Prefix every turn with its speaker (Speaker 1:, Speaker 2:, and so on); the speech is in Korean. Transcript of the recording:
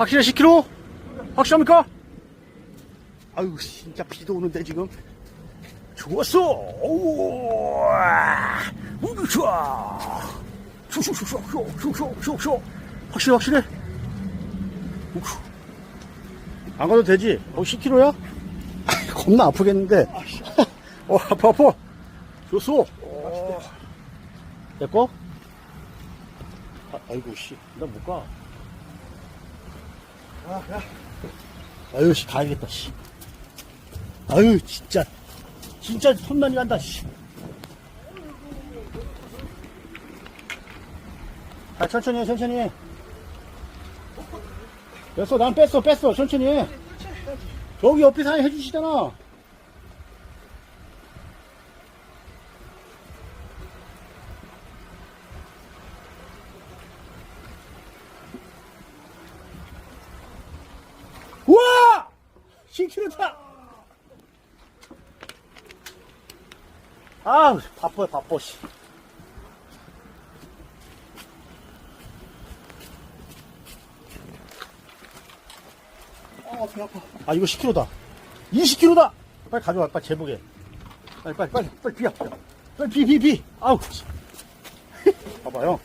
Speaker 1: 확실해 10km? 확실합니까? 아유 진짜 비도 오는데 지금. 좋았어. 오우 좋아. 쇼쇼쇼쇼쇼쇼쇼 확실해 확실해? 안 가도 되지? 어 10km야? 겁나 아프겠는데. 아, 어 아파 아파. 좋소 됐고? 어. 아, 아이고 씨 나 못가. 아유, 씨, 가야겠다, 씨. 아유, 진짜. 진짜 손난이 간다, 씨. 아, 천천히 해, 천천히 해. 뺐어, 난 뺐어, 뺐어, 천천히 해. 저기 옆에 사장님 해주시잖아. 우와! 10kg다! 아우, 바빠요, 바빠, 씨. 아. 아, 이거 10kg다. 20kg다! 빨리 가져와, 빨리 재보게. 빨리, 빨리, 빨리, 빨리 비야. 빨리 비, 비, 비. 아우, 씨. 봐봐요.